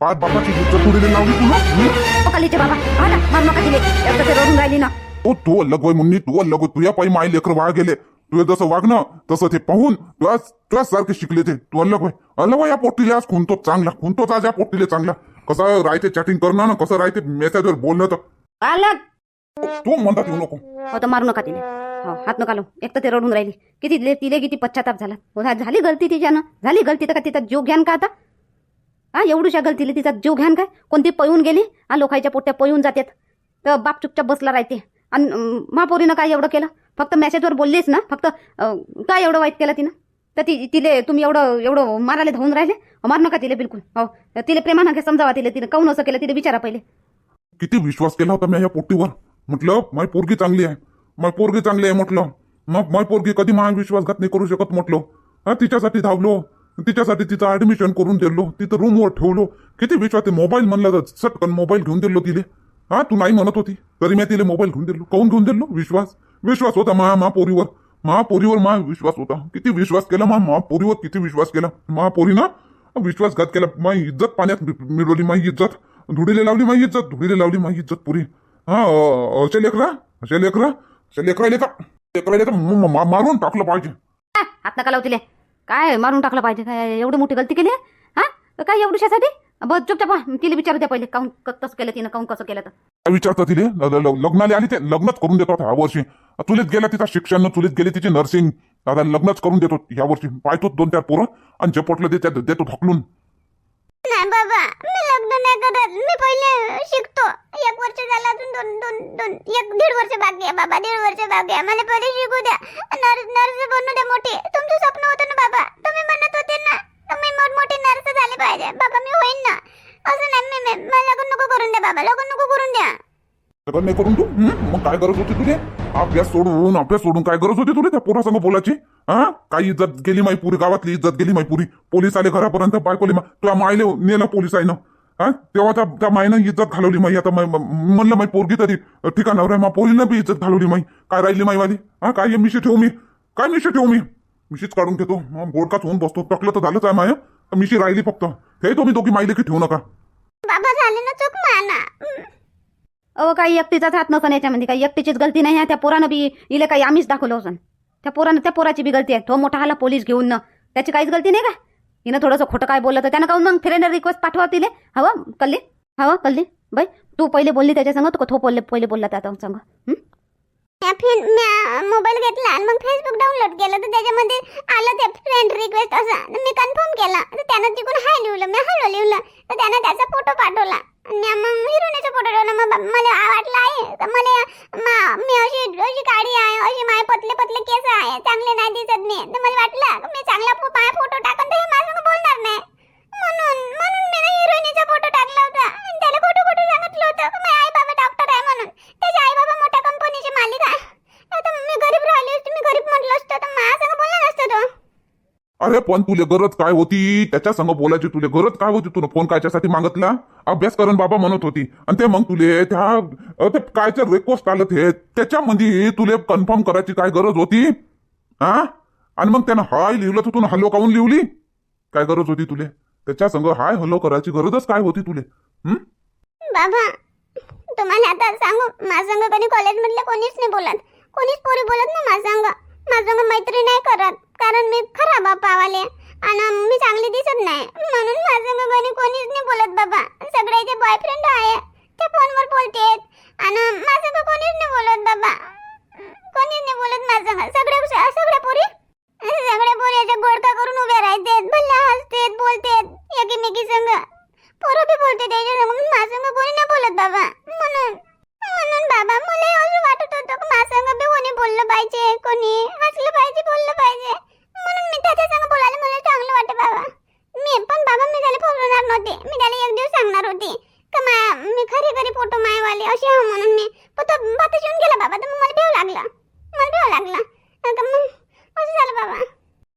पा बापाची इज्जत तुरीला लावली तुला कलीचे बाबा. हा ना मारू नका तिले एकदा ते रडून राहिली ना. ओ तू अलग होय मुन्नी तू अलग होय. तुझ्या पायी माय लेकर वाया गेले. तुझे जसं वागणं तसं ते पाहून तुझ्या तुझ्याच सारखे शिकले ते. तू अलग होय. अलग होय या पोटीले आज. खुंतो चांगला. खुंतोच आज या पोटीले चांगला. कसं राहते चॅटिंग करणं ना? कसं राहते मेसेजवर बोलणं तर? आलं तू म्हणतात येऊ नको. हो तर मारू नका तिने हो हात नका लावू एक तर ते रडून राहिली. किती तिले तिले किती पश्चाताप झाला. हो हा, झाली गलती तिच्यानं? झाली गलती तर का तिचा जीव घ्यान का आता? हा एवढूशा गलतीले तिचा जीव घ्यान काय? कोणती पळून गेली? हा लोकांच्या पोट्या पळून जातात तर बाप चुपचाप बसला राहते. आणि अं, महापोरीनं काय एवढं केलं? फक्त मेसेजवर बोललीच ना? फक्त अं, काय एवढं वाईट केलं तिनं? तर ती तिले तुम्ही एवढं एवढं मारायला धावून राहिले? मार नका तिले बिलकुल. हो तिले प्रेमानं घे समजावा तिले तिने काऊन असं केलं? तिने विचारा पहिले. किती विश्वास केला होता मी या पोटीवर? म्हटलं माय पोरगी चांगली आहे. माय पोरगी चांगली आहे म्हटलं. मग माय पोरगी कधी माझा विश्वासघात नाही करू शकत म्हटलं. हा तिच्यासाठी धावलो. तिच्यासाठी तिचं ऍडमिशन करून दिलो तिथं रूमवर ठेवलो. किती विश्वास ते मोबाईल म्हणलं तर सटकन मोबाईल घेऊन दिलो तिले. हा तू नाही म्हणत होती. तरी मी तिले मोबाईल घेऊन दिलो. काऊन घेऊन दिलो? विश्वास. विश्वास होता मा महापोरीवर. महापोरीवर मा विश्वास होता. किती विश्वास केला मा महापोरीवर किती विश्वास केला? मा विश्वासघात केला. माझी इज्जत पाण्यात मिळवली माझी इज्जत. धुडीले लावली माझी इज्जत. धुडीले लावली माझी इज्जत पुरी. हा अ- अशा लेकरा अशा लेकरा? अशा लेकरा लेखा लेकरा लेखा मारून टाकलं पाहिजे. हात नका काय मारून टाकलं पाहिजे? काय एवढी मोठी गलती केली आहे? हा? काय एवढीशासाठी बस चुपचाप. तिला विचारू द्या पहिले. काऊन क- कसं केलं तिनं? काऊन कसं केलं तर? काय विचारता तिले? ल- ल- ल- लग्नाला आली ते? लग्नच करून देतो ह्या वर्षी. चुलीत गेला तिचा शिक्षण चुलीत गेली तिची नर्सिंग आता लग्नच करून देतो ह्या वर्षी. पाहतो दोन चार पोरं आणि जे पटलं ते त्यात देतो ढकलून. नाही बाबा मी लग्न नाही करत. मी पहिले शिकतो. एक वर्ष झालं अजून दोन दोन दोन एक दीड वर्ष बाकी आहे बाबा. दीड वर्ष बाकी आहे. मला पहिले शिकू द्या. नर्स नर्स बनू द्या मोठी स्वप्न होतं ना बाबा तुम्ही म्हणत होते ना तुम्ही मोठमोठी नर्स झाली पाहिजे बाबा मी होईन ना असं नाही मी मी- मला लग्न नको करून द्या बाबा लग्न नको करून द्या लग्न नाही करून तू? मग काय गरज होती तुझे? अभ्यास सोडून अभ्यास सोडून काय गरज होती तुला त्या पोरासंग बोलायची? हा? काय इज्जत गेली माई पुरी गावातली इज्जत गेली माई पुरी पोलीस आले घरापर्यंत बायकोली मा- तुला मायले नेलं पोलीस आहे ना हा? तेव्हा त्या मायनं इज्जत घालवली माई आता म्हणलं माई पोरगी तरी ठिकाणावर आहे. मा पोलीनं बी इज्जत घालवली माई काय राहिली माई वाली हा? काय मिशी ठेवू मी? काय मिशी ठेवू मी? मिशीच काढून घेतो. मग बोडकाच होऊन बसतो. टकलं तर झालंच आहे माय. मिशी राहिली फक्त. हे तुम्ही दोघी मायले की ठेवू नका. बाबा झाले ना चूक माना. अहो काही एकटीचाच हात नसन याच्यामध्ये काही एकटीचीच गलती नाही आहे. त्या पोरानं बी इले काही आम्हीच दाखवलं असन त्या पोरानं त्या पोराची बी गलती आहे. तो मोठा आला पोलीस घेऊन न. त्याची काहीच गलती नाही का? हिनं थोडंसं खोटं काय बोललं तर त्यानं काऊन मग फ्रेंड रिक्वेस्ट पाठवा तिले? हवं कल्ली? हवं कल्ली? बाई तू पहिले बोलली त्याच्यासंग तू तो पहिले पहिले बोलला त्या संग हं? मोबाईल घेतला आणि मग फेसबुक डाउनलोड केलं. तर त्याच्यामध्ये आलं ते फ्रेंड रिक्वेस्ट असं. मी कन्फर्म केलं. तर त्यानं तिकडून हाय लिहिलं. मी हॅलो लिहिलं. तर त्यानं त्याचा फोटो पाठवला. आणि मग हिरोईनचा फोटो ठेवला मग मला वाटलं आहे. तर मला मी अशी अशी काळी आहे अशी माय पतले पतले केस आहे. चांगले नाही दिसत नाही तर मला वाटलं मी चांगला माय फोटो टाकून तर हे माझं बोलणार नाही. म्हणून म्हणून मी हिरोईनीचा फोटो टाकला होता. आणि त्याला खोटं खोटं सांगितलं होतं. माझे आई बाबा डॉक्टर आहे म्हणून. त्याचे आई बाबा मोठ्या कंपनीचे मालिक आहे आता मी गरीब राहिली असते मी गरीब म्हटलं असतं तर माझ्या संग बोलला नसतं तो अरे पण तुले गरज काय होती? त्याच्या संग बोलायची तुले गरज काय होती? तुला फोन कायच्यासाठी मागितला? अभ्यास करण बाबा म्हणत होती. आणि ते मग तुले त्या ते कायच्या रिक्वेस्ट आलं ते त्याच्यामध्ये तुले कन्फर्म करायची काय गरज होती? हा आणि मग त्यानं हाय लिहिलं तर तुला हॅलो काऊन लिवली काय गरज होती तुले? त्याच्या संग हाय हॅलो करायची गरजच काय होती तुले? हम्म बाबा तुम्हाला आता सांगू माझं संग कधी कॉलेजमधले कोणीच नाही बोलत. कोणीच पोरी बोलत नाही माझं माझं मैत्री नाही करत. कारण मी खराब बापावाले आणि मी चांगली दिसत नाही. म्हणून माझ्या संग कोणीच नाही बोलत बाबा. सगळे जे बॉयफ्रेंड आहे ते फोनवर बोलतेत. आणि माझं संग कोणीच नाही बोलत बाबा. कोणीच नाही बोलत माझं सगळे सगळे पोरी? सगळे पोरी याच्या गोडका करून उभ्या राहतेत. भल्ला हसतेत बोलतेत एकीमेकी संग पोरं बी बोलते त्याच्या संग माझं कोणी नाही बोलत बाबा. म्हणून बाबा मला असं वाटत होतं की माझ्या संग बी कोणी बोललं पाहिजे कोणी हसलं पाहिजे बोललं पाहिजे म्हणून मी त्याच्या संग बोलायला मला चांगलं वाटतं बाबा मी पण बाबा मी त्याला बोलणार नव्हते मी त्याला एक दिवस सांगणार होती का मा मी खरी खरी फोटो मायवाली अशी हा म्हणून मी पण तो बाता येऊन गेला बाबा तर मग मला भेव लागला मला भेव लागला का मग असं झालं बाबा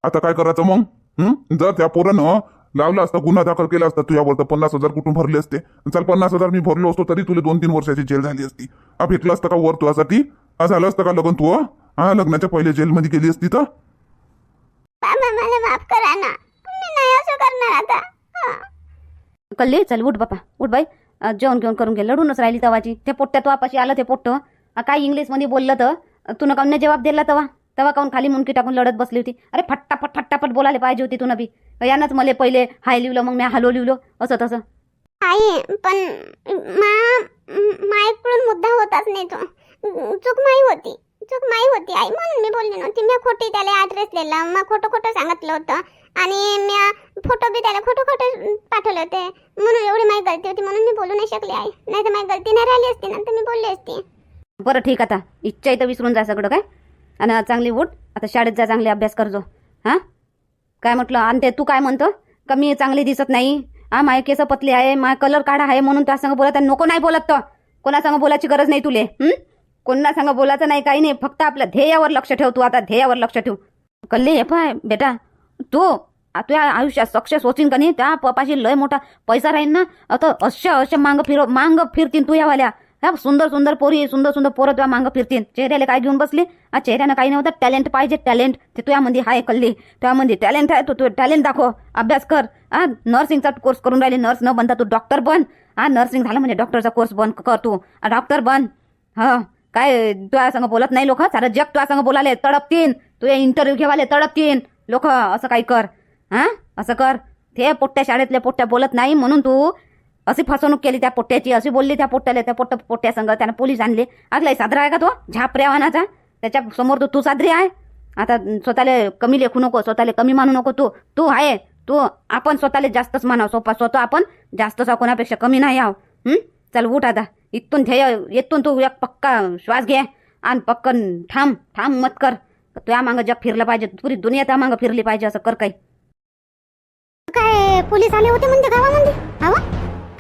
आता काय करायचं मग? हं? जर त्या पोरानं लावला असता गुन्हा दाखल केला असता तुझ्यावर तर पन्नास हजार कुठून भरले असते? चल पन्नास हजार मी भरलो असतो तरी तुला दोन तीन वर्षाची जेल झाली असती. हा भेटलं असतं का वर तुझ्यासाठी? हा झालं असतं का लग्न तू हा लग्नाच्या पहिले जेलमध्ये गेली असती तर? बाबा मला माफ करा ना. मी नाही असं करणार आता. कल्ली चल उठ बापा. उठ बाई. जेवण घेऊन करून घे. लढूनच राहिली तवाची. ते पोट्ट्या तो आपाशी आलं ते पोट्ट. काय इंग्लिशमध्ये बोललं तर? तुनं नाही जवाब दिला तवा? तेव्हा काऊन खाली मुंडकी टाकून लढत बसली होती? अरे फट्टाफट फट्टाफट बोलायला पाहिजे होती तुनं बी यानंच मला पहिले हाय लिहिलं मग मी हॅलो लिहिलो असं तसं. आई पण मा माईकडून मुद्दा होताच नाही तो. चूक माई होती. चूक माई होती आई. म्हणून मी बोलली नव्हती. मी खोटी त्याला ऍड्रेस दिला मग खोटं खोटं सांगितलं होतं. आणि मी फोटो बी त्याला खोटं खोटं पाठवले होते. म्हणून एवढी माझी गलती होती म्हणून मी बोलू नाही शकले आई. नाही तर माझी गलती नाही राहिली असती ना तर मी बोलली असती. बरं ठीक आता. इच्छा इथं विसरून जा सगळं काय? आणि चांगली उठ. आता शाळेत जा चांगले अभ्यास करजो हां? काय म्हटलं? आणि ते तू काय म्हणतो? का मी चांगली दिसत नाही. हा माय केस पतले आहे माय कलर काढा आहे म्हणून त्या संग बोलत आहे. नको नाही बोलत तो. कोणासंग बोलायची गरज नाही तुले हं? कोणा संग बोलायचं नाही काही नाही. फक्त आपल्या ध्येयावर लक्ष ठेव तू. आता ध्येयावर लक्ष ठेव. कल्ले हे पाय बेटा. तू तुझ्या आयुष्यात सक्सेस होतीन का नाही? त्या पपाशी लय मोठा पैसा राहील ना? आता अशा अशा मांग फिर मांग फिरतीन तू यावाल्या. हा सुंदर सुंदर पोरी सुंदर सुंदर पोरं तुझ्या मांग फिरतीन. चेहऱ्याला काय घेऊन बसली? आ चेहऱ्यानं काही नव्हतं. टॅलेंट पाहिजे टॅलेंट ते तुझ्यामध्ये हाय कल्ली. तुझ्यामध्ये टॅलेंट आहे तू तू टॅलेंट दाखव. अभ्यास कर. हा नर्सिंगचा कोर्स करून राहिली. नर्स न बनता तू डॉक्टर बन. हा नर्सिंग झालं म्हणजे डॉक्टरचा कोर्स बन कर तू. डॉक्टर बन. हा काय तुझ्या संग बोलत नाही लोक? सारं जग तुझ्या संग बोलाले तडपतीन. तुझे इंटरव्ह्यू घेवाले तडपतीन. लोक असं काही कर. हा असं कर. ते पोट्ट्या शाळेतल्या पोट्ट्या बोलत नाही म्हणून तू अशी फसवणूक केली त्या पोट्ट्याची अशी बोलली त्या पोट्ट्याला त्या पोट्ट पोट्ट्या संग त्यानं पोलीस आणले. अगला सादरा आहे का तो? झापऱ्या वाहनाचा त्याच्यासमोर तो तू सादरी आहे. आता स्वतःला कमी लेखू नको स्वतःला कमी मानू नको तू. तू आहे. तू आपण स्वतःला जास्तच मानाव. सोपा स्वतः आपण जास्तच कोणापेक्षा कमी नाही आहो चल उठ आता. इथून ध्येय इथून तू एक पक्का श्वास घे. आणि पक्कन ठाम ठाम मत कर. तुया मागं जग फिरलं पाहिजे. पुरी दुनिया त्या मागं फिरली पाहिजे असं कर काही. काय पोलीस आले होते म्हणते गावामध्ये? हवा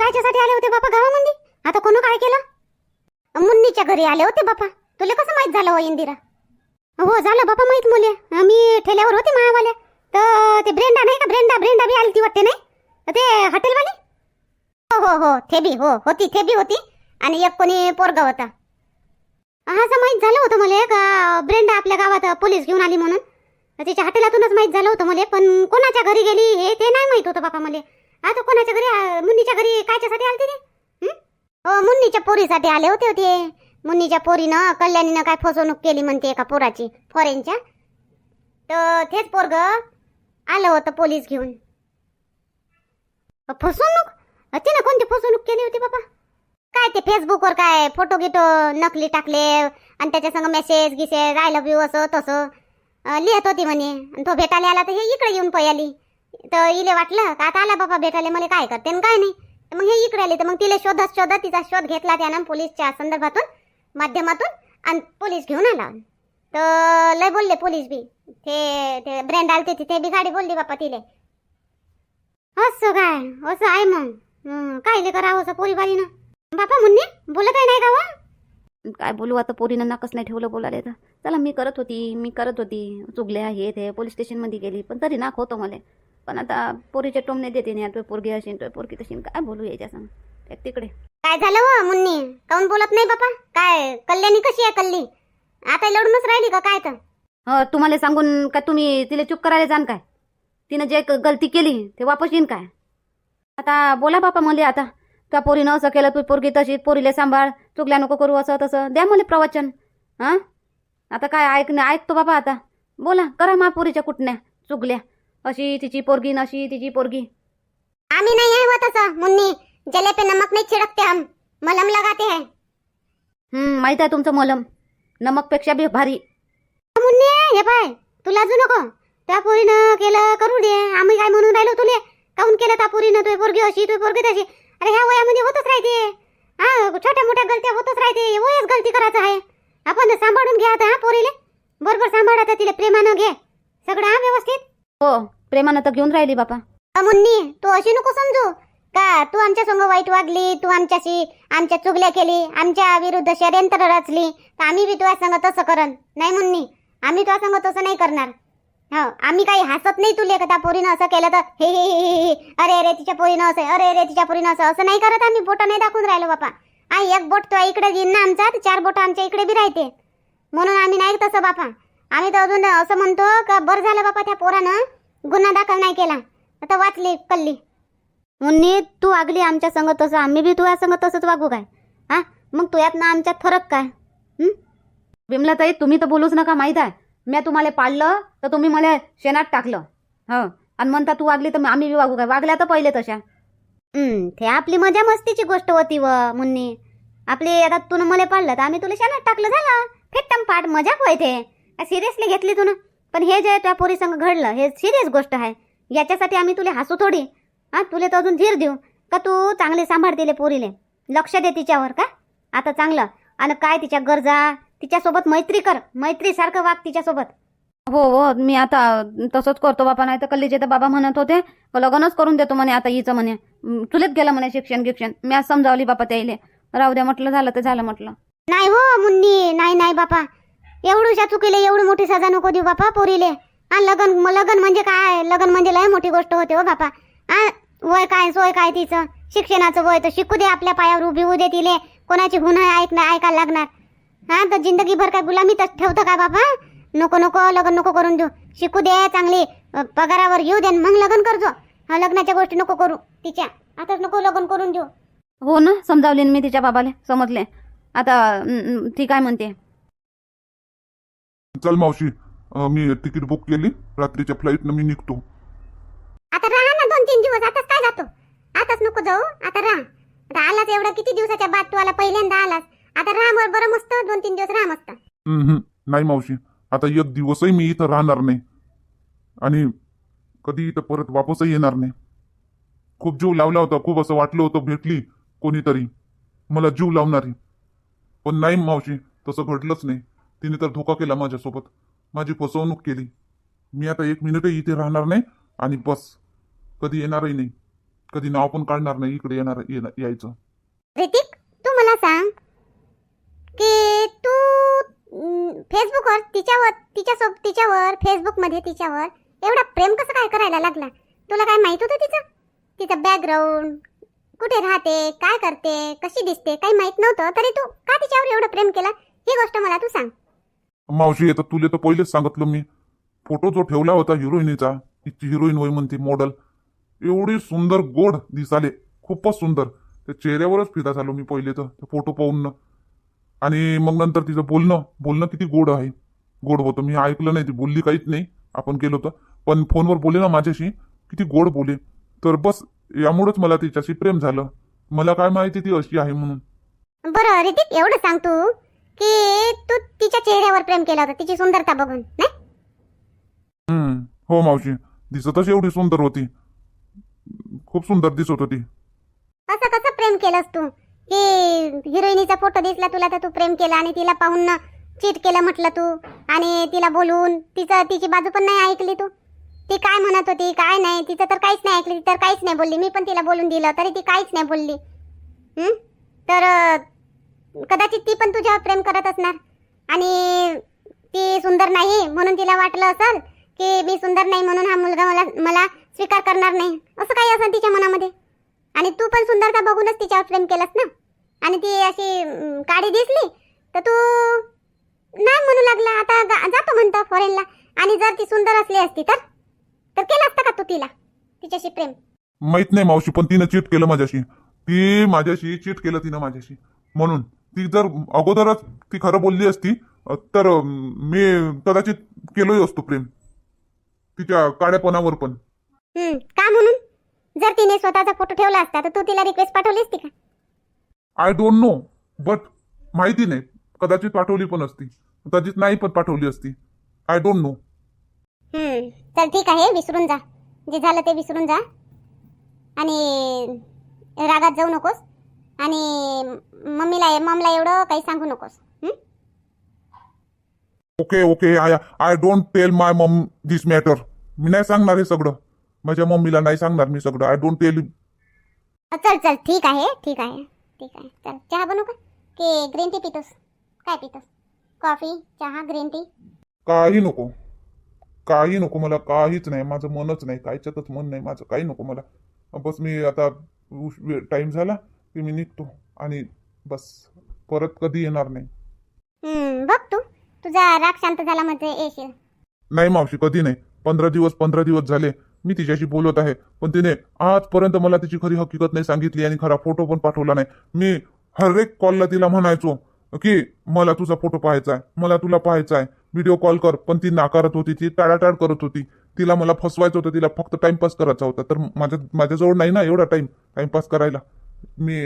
कायच्यासाठी आले होते बापा गावामध्ये? आता कोण काय केलं? मुन्नीच्या घरी आले होते बापा. तुला कसं माहीत झालं हो इंदिरा? हो झालं बापा माहीत मुले. मी ठेल्यावर होते महावाल्या तर ते ब्रेंडा नाही का? ब्रेंडा ब्रेंडा बी आली ती वाटते नाही? ते हॉटेलवाली? हो हो हो ते बी हो होती थेबी बी होती. आणि एक कोणी पोरगा होता. असं माहीत झालं होतं मला का ब्रेंडा आपल्या गावात पोलीस घेऊन आली म्हणून. तिच्या हॉटेलातूनच माहीत झालं होतं मला पण कोणाच्या घरी गेली हे ते नाही माहीत होतं बापा मला. आता कोणाच्या घरी मुन्नीच्या घरी कायच्यासाठी आलते ते? हो? मुन्नीच्या पोरीसाठी आले होते होते मुन्नीच्या पोरीनं कल्याणीनं काय फसवणूक केली म्हणते एका पोराची फॉरेनच्या तर तेच पोरग आलं होतं पोलीस घेऊन. फसवणूक? तिनं कोणती फसवणूक केली होती बाबा? काय ते फेसबुकवर काय फोटो गिटो नकली टाकले आणि त्याच्या संग मेसेज गिसेज आय लव्ह यू असं तसं अं, लिहित होती म्हणे. आणि तो भेटायला आला तर हे इकडे येऊन पयाली. तर इले वाटलं का आता आला बाबा भेटायला? मला काय करते आणि काय नाही? तर मग हे इकडे आले तर मग तिला शोधत शोधत तिचा शोध घेतला त्यानं पोलीसच्या संदर्भातून माध्यमातून आणि पोलीस घेऊन आला. तर लय बोलले पोलीस बी. ते ते ब्रँड आलते ते बी गाडी बोलली बापा तिले. असं काय? असं आहे मग. काय ले करावं असं पोरीबारीनं बापा मुन्ने बोलत आहे नाही का वा? काय बोलू आता पोरीनं नाकच नाही ठेवलं बोलायला तर. चला मी करत होती मी करत होती. चुगल्या हे ते पोलीस स्टेशनमध्ये गेली पण तरी नाक होतं मला. पण आता पोरीचे टोमने देते नाही तो पोरगी असेल तो पोरगी तशी. काय बोलू याच्या संग एक तिकडे. काय झालं हो मुन्नी? काऊन बोलत नाही बापा? काय कल्याणी कशी आहे कल्ली? आता लढूनच राहिली का काय तर? हो तुम्हाला सांगून का तुम्ही तिला चूप करायला जाण काय? तिनं जे क- गलती केली ते वापस येईन काय? आता बोला बापा मला आता. त्या पोरीनं असं केलं तू पोरगी तशी पोरीला सांभाळ चुकल्या नको करू असं तसं. द्या मला प्रवचन हां? आता काय ऐक ऐकतो बाबा आता. बोला करा मा पोरीच्या कुटण्या चुकल्या. अशी तिची पोरगी न अशी तिची पोरगी. आम्ही नाही आहे होत असं मुन्नी. जले पे नमक नहीं छिड़कते हम. मलम लगाते हैं. हं, माहीत आहे तुमचं मलम. नमकपेक्षा बी भारी. मुन्नी हे पाय तुला अजून नको. त्या पोरीनं केलं करू दे. आम्ही काय म्हणून राहिलो तुले? काऊन केलं त्या पोरीनं? तुझी पोरगी अशी तुझी पोरगी तशी. अरे ह्या वयामध्ये होतच राहते. हा छोट्या मोठ्या गलत्या होतच राहते. वयच गलती करायचं आहे. आपण सांभाळून घ्या आता हा पोरीले. बरोबर सांभाळ आता तिला प्रेमानं घे. सगळं हा व्यवस्थित? हो प्रेमानं तर घेऊन राहिली बापा. अ, मुन्नी तू अशी नको समजू. का तू आमच्या संग वाईट वागली तू आमच्याशी आमच्या चुगल्या केली आमच्या विरुद्ध षड्यंत्र रचली तर आम्ही बी तुझ्या संग तसं करन नाही मुन्नी आम्ही तुझ्या संग तसं नाही करणार. हो आम्ही काही हसत नाही तुले का त्या पोरीनं असं केलं तर हे हे हे हे हे अरे अरे तिच्या पोरीनं असं अरे अरे तिच्या पोरीनं असं असं नाही करत आम्ही बोटं नाही दाखवून राहिलो बापा. आई एक बोट तुझ्या इकडे येईन ना आमचा तर चार बोट आमच्या इकडे बी राहते. म्हणून आम्ही नाही तसं बापा. आम्ही तर अजून असं म्हणतो का बरं झालं बापा त्या पोरानं. गुन्हा दाखल नाही केला. आता वाचली कल्ली मुन्नी तू वागली आमच्या संग तसं. आम्ही बी तुझ्या संग तसंच वागू काय? हा? मग तुझ्यात ना आमच्यात फरक काय? हं? बिमलाताई तुम्ही तर बोलूच नका माहीत आहे. मी तुम्हाला पाळलं तर तुम्ही मला शेणात टाकलं. हो. आणि म्हणता तू वागली तर आम्ही बी वागू काय? वागल्या तर पहिले तशा. ते आपली मजा मस्तीची गोष्ट होती व मुन्नी. आपली आता तू मला पाडलं तर आम्ही तुला शाळेत टाकलं झालं. फेट्टम पाठ मजाक होय ते. सिरियसली घेतली तू पण हे जे त्या पोरी संग घडलं हे सिरियस गोष्ट आहे. याच्यासाठी आम्ही तुला हसू थोडी. हा तुला तर अजून धीर देऊ. का तू चांगले सांभाळतीले पोरीले? लक्ष दे तिच्यावर का? आता चांगलं. आणि काय तिच्या गरजा? तिच्यासोबत मैत्री कर. मैत्रीसारखं वाग तिच्यासोबत. हो हो मी आता तसंच करतो बापा नाही तर कल्लीचे तर बाबा म्हणत होते. लग्नच करून देतो म्हणे आता हिचं म्हणे. चुलीत गेलं म्हणे शिक्षण गिक्षण. मी आज समजावली बापा त्याईले राहू द्या म्हटलं झालं तर झालं म्हटलं. नाही हो मुन्नी. नाही नाही बापा. एवढूशा चुकीले एवढी मोठी सजा नको देऊ बापा पोरीले. आ लगन लगन म्हणजे काय? लगन म्हणजे लय मोठी गोष्ट होते हो बापा. हा वय काय सोय काय तिचं? शिक्षणाचं वय तर शिकू दे आपल्या पायावर उभी होऊ दे तिले. कोणाची गुन्हा ऐक नाही ऐकायला लागणार. हा तर जिंदगीभर काय गुलामी तर ठेवतं काय बापा? नको नको लगन नको करून देऊ. शिकू दे चांगली. पगारावर येऊ दे मग लग्न करजो. हा लग्नाच्या गोष्टी नको करू तिच्या. आताच नको लग्न करून देऊ. हो ना समजावले ना मी तिच्या बाबाले समजले. आता ती काय म्हणते? चल मावशी. अं, मी तिकीट बुक केली. रात्रीच्या फ्लाईटनं मी निघतो. आता राहा ना दोन तीन दिवस. आताच काय जातो? आताच नको जाऊ. आता राहा. आता आलाच एवढा किती दिवसाच्या बाद? तू आला पहिल्यांदा आलास. आता राहा बरं बरं मस्त. दोन तीन दिवस राहा मस्त. नाही मावशी. आता एक दिवसही मी इथं राहणार नाही. आणि कधी इथं परत वापसही येणार नाही. खूप जीव लावला होता. खूप असं वाटलं होतं भेटली कोणीतरी. मला जीव लावणारी. पण नाही मावशी. तसं घडलंच नाही. तिने तर धोका केला माझ्यासोबत. माझी फसवणूक केली. मी आता एक मिनिटही इथे राहणार नाही आणि बस. कधी येणारही नाही. कधी नाव पण काढणार नाही. इकडे येणार येणार- यायचं. ऋतिक तू मला सांग की तू अं, फेसबुकवर तिच्यावर तिच्यासोबत तिच्यावर फेसबुकमध्ये तिच्यावर एवढा प्रेम कसं काय करायला लागला? तुला काय माहीत होतं तिचं? तिचं बॅकग्राऊंड कुठे राहते काय करते कशी दिसते काही माहीत नव्हतं. तरी तू का तिच्यावर एवढं प्रेम केलं? ही गोष्ट मला तू सांग. मावशी येतात तुले तर पहिलेच सांगितलं मी. फोटो जो ठेवला होता हिरोईनीचा तिची हिरोईन वय म्हणते मॉडल एवढी सुंदर गोड दिसाले. खूपच सुंदर. त्या चेहऱ्यावरच फिदा झालो मी पहिले तर ते फोटो पाहून. आणि मग नंतर तिचं बोलणं बोलणं किती गोड आहे. गोड होतं. मी ऐकलं नाही ती बोलली काहीच नाही. आपण केलं होतं. पण फोनवर बोले ना माझ्याशी किती गोड बोले. तर बस यामुळेच मला तिच्याशी प्रेम झालं. मला काय माहिती ती अशी आहे म्हणून. बरं ऋतिक एवढं सांग तू. की तू तिच्या चेहऱ्यावर प्रेम केलं होतं तिची सुंदरता बघून नाही? हम्म हो मावशी दिसतच एवढी सुंदर होती. खूप सुंदर दिसत होती. असं कसं प्रेम केलंस तू? की हिरोईनीचा फोटो दिसला तुला तर तू प्रेम केला आणि तिला पाहून चीट केलं म्हटलं तू. आणि तिला बोलून तिचं तिची बाजू पण नाही ऐकली तू. ती काय म्हणत होती काय नाही तिचं तर काहीच नाही ऐकली ती तर काहीच नाही बोलली. मी पण तिला बोलून दिलं तरी ती काहीच नाही बोलली. हं? तर कदाचित ती पण तुझ्यावर प्रेम करत असणार. आणि ती सुंदर नाही म्हणून तिला वाटलं असेल की मी सुंदर नाही म्हणून हा मुलगा मला मला स्वीकार करणार नाही. असं काही असेल तिच्या मनामध्ये? आणि तू पण सुंदरता बघूनच तिच्यावर प्रेम केलंस ना? आणि ती अशी काळी दिसली तर तू नाही म्हणू लागला. आता जा- जातो म्हणतो फॉरेनला आणि जर ती सुंदर असली असती तर? तर केलं असतं का तू तिला? तिच्याशी प्रेम? माहीत नाही मावशी पण तिनं चीट केलं माझ्याशी. ती माझ्याशी चीट केलं तिनं माझ्याशी. म्हणून. ती जर अगोदरच ती खरं बोलली असती तर मी कदाचित केलोही असतो प्रेम. तिच्या काळ्यापणावर पण. का म्हणून? जर तिने स्वतःचा फोटो ठेवला असता तर तू तिला रिक्वेस्ट पाठवली असती का? आय डोंट नो बट माहिती नाही. कदाचित पाठवली पण असती. कदाचित नाही पण पाठवली असती. आय डोंट नो चल ठीक आहे विसरून जा. जे झालं ते विसरून जा. आणि रागात जाऊ नकोस. आणि मम्मीला ममला एवढं काही सांगू नकोस? Okay okay I I don't tell my mom this matter मी नाही सांगणार हे सगळं. माझ्या मम्मीला नाही सांगणार मी सगळं. आय डोंट टेल चल चल ठीक आहे ठीक आहे ठीक आहे. चल चहा बनवू का? की ग्रीन टी पितोस? काय पितोस? कॉफी चहा ग्रीन टी काही नको. काही नको मला काहीच नाही. माझं मनच नाही. कायच्यातच मन नाही. माझं काही नको मला. बस मी आता टाइम झाला. की मी निघतो आणि बस परत कधी येणार नाही. बघ तू. तुझा राग शांत झाला म्हणजे येशील. नाही मावशी कधी नाही. पंधरा दिवस पंधरा दिवस झाले. मी तिच्याशी बोलत आहे पण तिने आजपर्यंत मला तिची खरी हकीकत नाही सांगितली आणि खरा फोटो पण पाठवला नाही. मी हर एक कॉलला तिला म्हणायचो की मला तुझा फोटो पाहायचा आहे मला तुला पाहायचा आहे. व्हिडिओ कॉल कर. पण ती नाकारत होती ती टाळाटाळ करत होती. तिला मला फसवायचं होतं तिला फक्त टाइमपास करायचा होता. तर माझ्या माझ्याजवळ नाही ना एवढा टाइम टाइमपास करायला. मी